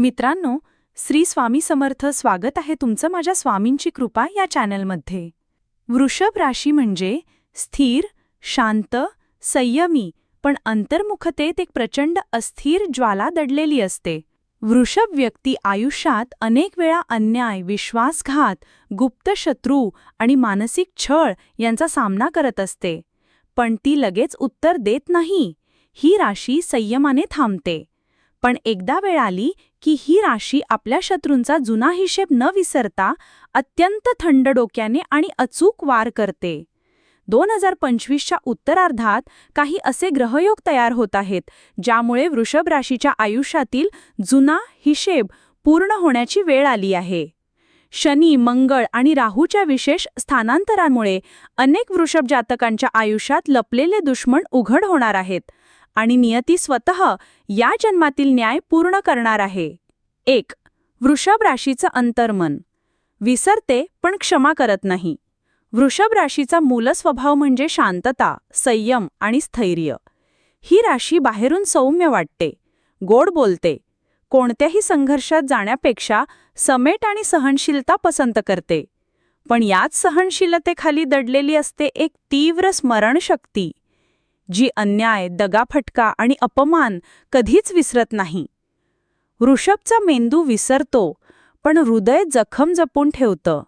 मित्रांनो श्री स्वामी समर्थ स्वागत आहे तुमचं माझ्या स्वामींची कृपा या चॅनलमध्ये. वृषभ राशी म्हणजे स्थिर शांत संयमी पण अंतर्मुखतेत एक प्रचंड अस्थिर ज्वाला दडलेली असते. वृषभ व्यक्ती आयुष्यात अनेक वेळा अन्याय विश्वासघात गुप्त शत्रू आणि मानसिक छळ यांचा सामना करत असते. पण ती लगेच उत्तर देत नाही. ही राशी संयमाने थांबते. पण एकदा वेळ आली की ही राशी आपल्या शत्रूंचा जुना हिशेब न विसरता अत्यंत थंड डोक्याने आणि अचूक वार करते. दोन हजार पंचवीसच्या उत्तरार्धात काही असे ग्रहयोग तयार होत आहेत ज्यामुळे वृषभ राशीच्या आयुष्यातील जुना हिशेब पूर्ण होण्याची वेळ आली आहे. शनी मंगळ आणि राहूच्या विशेष स्थानांतरांमुळे अनेक वृषभ जातकांच्या आयुष्यात लपलेले दुश्मन उघड होणार आहेत. आणि नियती स्वतः या जन्मातील न्याय पूर्ण करणार आहे. एक वृषभ राशीचं अंतर्मन. विसरते पण क्षमा करत नाही. वृषभ राशीचा मूलस्वभाव म्हणजे शांतता संयम आणि स्थैर्य. ही राशी बाहेरून सौम्य वाटते गोड बोलते कोणत्याही संघर्षात जाण्यापेक्षा समेट आणि सहनशीलता पसंत करते. पण याच सहनशीलतेखाली दडलेली असते एक तीव्र स्मरणशक्ती. जी अन्याय दगाफटका आणि अपमान कधीच विसरत नाही. वृषभचा मेंदू विसरतो पण हृदय जखम जपून ठेवतं.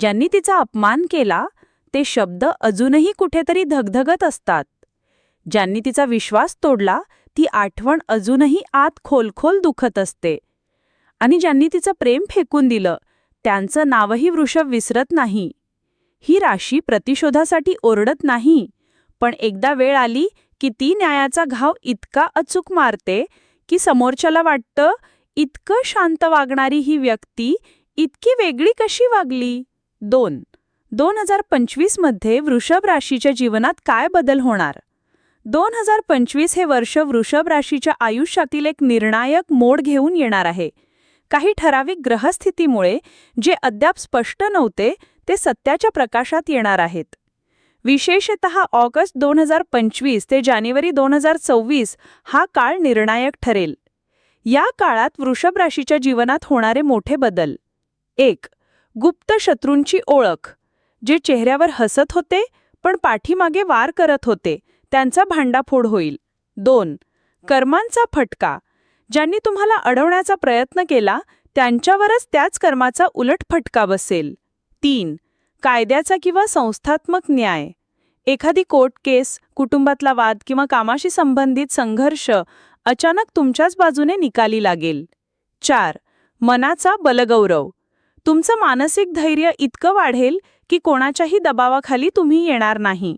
ज्यांनी तिचा अपमान केला ते शब्द अजूनही कुठेतरी धगधगत असतात. ज्यांनी तिचा विश्वास तोडला ती आठवण अजूनही आत खोलखोल दुखत असते. आणि ज्यांनी तिचं प्रेम फेकून दिलं त्यांचं नावही वृषभ विसरत नाही. ही राशी प्रतिशोधासाठी ओरडत नाही. पण एकदा वेळ आली की ती न्यायाचा घाव इतका अचूक मारते की समोरच्याला वाटतं इतकं शांत वागणारी ही व्यक्ती इतकी वेगळी कशी वागली? दोन. दोन हजार पंचवीसमध्ये वृषभ राशीच्या जीवनात काय बदल होणार? दोन हजार पंचवीस हे वर्ष वृषभ राशीच्या आयुष्यातील एक निर्णायक मोड घेऊन येणार आहे. काही ठराविक ग्रहस्थितीमुळे जे अद्याप स्पष्ट नव्हते ते सत्याच्या प्रकाशात येणार आहेत. विशेषत ऑगस्ट दोन हजार पंचवीस ते जानेवारी दोन हजार सव्वीस हा काळ निर्णायक ठरेल. या काळात वृषभ राशीच्या जीवनात होणारे मोठे बदल. एक गुप्त शत्रूंची ओळख जे चेहऱ्यावर हसत होते पण पाठीमागे वार करत होते त्यांचा भांडाफोड होईल. दोन कर्मांचा फटका ज्यांनी तुम्हाला अडवण्याचा प्रयत्न केला त्यांच्यावरच त्याच कर्माचा उलट फटका बसेल. तीन कायद्याचा किंवा संस्थात्मक न्याय. एखादी कोर्ट केस कुटुंबातला वाद किंवा कामाशी संबंधित संघर्ष अचानक तुमच्याच बाजूने निकाली लागेल. चार. मनाचा बलगौरव. तुमचं मानसिक धैर्य इतकं वाढेल की कोणाच्याही दबावाखाली तुम्ही येणार नाही.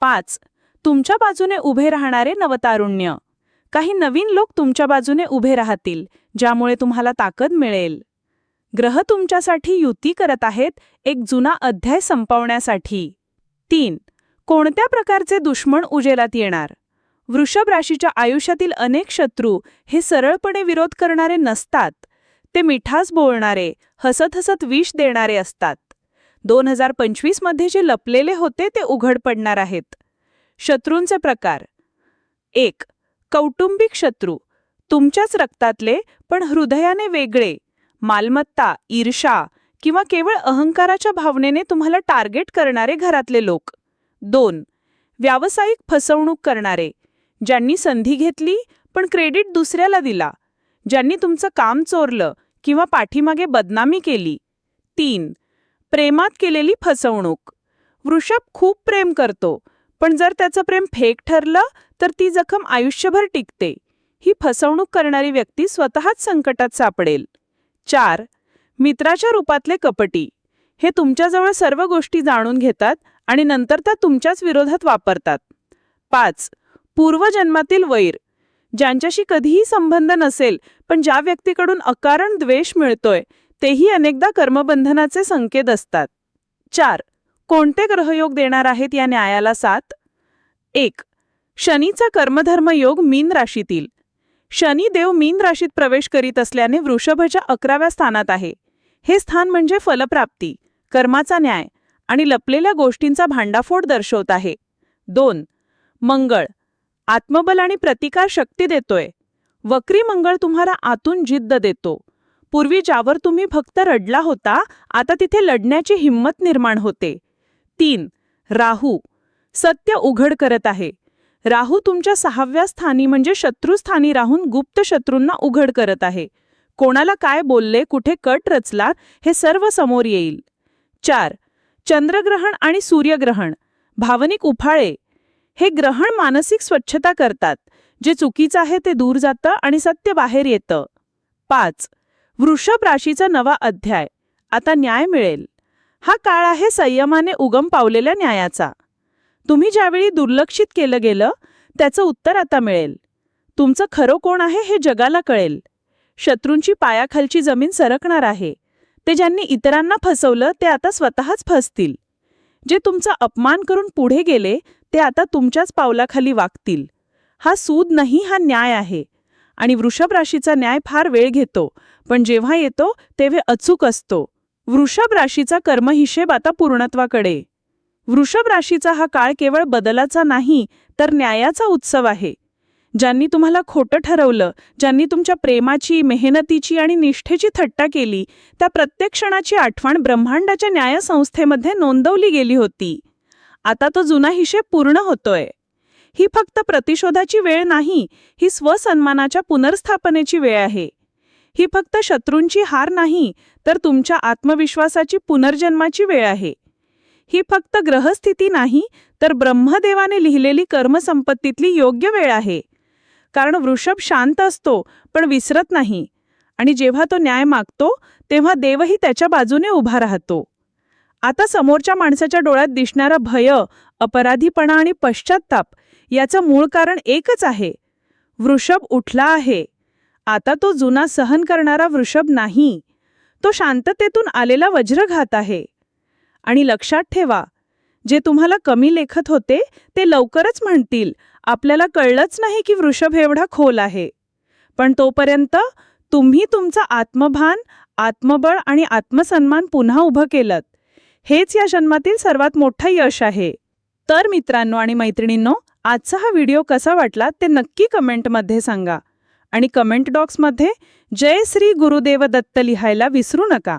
पाच. तुमच्या बाजूने उभे राहणारे नवतारुण्य. काही नवीन लोक तुमच्या बाजूने उभे राहतील ज्यामुळे तुम्हाला ताकद मिळेल. ग्रह तुमच्यासाठी युती करत आहेत एक जुना अध्याय संपवण्यासाठी. तीन. कोणत्या प्रकारचे दुश्मन उजेलात येणार? वृषभ राशीच्या आयुष्यातील अनेक शत्रू हे सरळपणे विरोध करणारे नसतात. ते मिठास बोलणारे हसत हसत विष देणारे असतात. दोन हजार पंचवीसमध्ये जे लपलेले होते ते उघड पडणार आहेत. शत्रूंचे प्रकार. एक. कौटुंबिक शत्रू. तुमच्याच रक्तातले पण हृदयाने वेगळे. मालमत्ता ईर्षा किंवा केवळ अहंकाराच्या भावनेने तुम्हाला टार्गेट करणारे घरातले लोक. दोन व्यावसायिक फसवणूक करणारे ज्यांनी संधी घेतली पण क्रेडिट दुसऱ्याला दिला ज्यांनी तुमचं काम चोरलं किंवा पाठीमागे बदनामी केली. तीन प्रेमात केलेली फसवणूक. वृषभ खूप प्रेम करतो पण जर त्याचं प्रेम फेक ठरलं तर ती जखम आयुष्यभर टिकते. ही फसवणूक करणारी व्यक्ती स्वतःच संकटात सापडेल. चार मित्राच्या रूपातले कपटी. हे तुमच्याजवळ सर्व गोष्टी जाणून घेतात आणि नंतर त्या तुमच्याच विरोधात वापरतात. पाच पूर्वजन्मातील वैर. ज्यांच्याशी कधीही संबंध नसेल पण ज्या व्यक्तीकडून अकारण द्वेष मिळतोय तेही अनेकदा कर्मबंधनाचे संकेत असतात. चार कोणते ग्रहयोग देणार आहेत या न्यायाला सात? एक शनीचा कर्मधर्म योग मीन राशीतील. शनी देव मीन राशीत प्रवेश करीत असल्याने वृषभच्या अकराव्या स्थानात आहे. हे स्थान म्हणजे फलप्राप्ती कर्माचा न्याय आणि लपलेल्या गोष्टींचा भांडाफोड दर्शवत आहे. दोन मंगळ. आत्मबल आणि प्रतिकार शक्ती देतोय. वक्री मंगळ तुम्हाला आतून जिद्द देतो. पूर्वी ज्यावर तुम्ही फक्त रडला होता आता तिथे लढण्याची हिंमत निर्माण होते. तीन राहू. सत्य उघड करत आहे. राहू तुमच्या सहाव्या स्थानी म्हणजे शत्रुस्थानी राहून गुप्त शत्रूंना उघड करत आहे. कोणाला काय बोलले कुठे कट रचला हे सर्व समोर येईल. चार. चंद्रग्रहण आणि सूर्यग्रहण. भावनिक उफाळे. हे ग्रहण मानसिक स्वच्छता करतात. जे चुकीचं आहे ते दूर जातं आणि सत्य बाहेर येतं. पाच. वृषभ राशीचा नवा अध्याय. आता न्याय मिळेल. हा काळ आहे संयमाने उगम पावलेल्या न्यायाचा. तुम्ही ज्यावेळी दुर्लक्षित केलं गेलं त्याचं उत्तर आता मिळेल. तुमचं खरं कोण आहे हे जगाला कळेल. शत्रूंची पायाखालची जमीन सरकणार आहे. ते ज्यांनी इतरांना फसवलं ते आता स्वतःच फसतील. जे तुमचा अपमान करून पुढे गेले ते आता तुमच्याच पावलाखाली वागतील. हा सूद नाही हा न्याय आहे. आणि वृषभ राशीचा न्याय फार वेळ घेतो पण जेव्हा येतो तेव्हा अचूक असतो. वृषभ राशीचा कर्महिशेब आता पूर्णत्वाकडे. वृषभ राशीचा हा काळ केवळ बदलाचा नाही तर न्यायाचा उत्सव आहे. ज्यांनी तुम्हाला खोटं ठरवलं ज्यांनी तुमच्या प्रेमाची मेहनतीची आणि निष्ठेची थट्टा केली त्या प्रत्येक क्षणाची आठवण ब्रह्मांडाच्या न्यायसंस्थेमध्ये नोंदवली गेली होती. आता तो जुना हिशेब पूर्ण होतोय. ही फक्त प्रतिशोधाची वेळ नाही ही स्वसन्मानाच्या पुनर्स्थापनेची वेळ आहे. ही फक्त शत्रूंची हार नाही तर तुमच्या आत्मविश्वासाची पुनर्जन्माची वेळ आहे. ही फक्त ग्रहस्थिती नाही तर ब्रह्मदेवाने लिहिलेली कर्मसंपत्तीतली योग्य वेळ आहे. कारण वृषभ शांत असतो पण विसरत नाही. आणि जेव्हा तो न्याय मागतो तेव्हा देवही त्याच्या बाजूने उभा राहतो. आता समोरच्या माणसाच्या डोळ्यात दिसणारा भय अपराधीपणा आणि पश्चात्ताप याचं मूळ कारण एकच आहे. वृषभ उठला आहे. आता तो जुना सहन करणारा वृषभ नाही. तो शांततेतून आलेला वज्रघात आहे. आणि लक्षात ठेवा जे तुम्हाला कमी लेखत होते ते लवकरच म्हणतील आपल्याला कळलंच नाही की वृषभ एवढा खोल आहे. पण तोपर्यंत तुम्ही तुमचं आत्मभान आत्मबळ आणि आत्मसन्मान पुन्हा उभं केलं हेच या जन्मातील सर्वात मोठं यश आहे. तर मित्रांनो आणि मैत्रिणींनो आजचा हा व्हिडिओ कसा वाटला ते नक्की कमेंटमध्ये सांगा. आणि कमेंट बॉक्समध्ये जय श्री गुरुदेव दत्त लिहायला विसरू नका.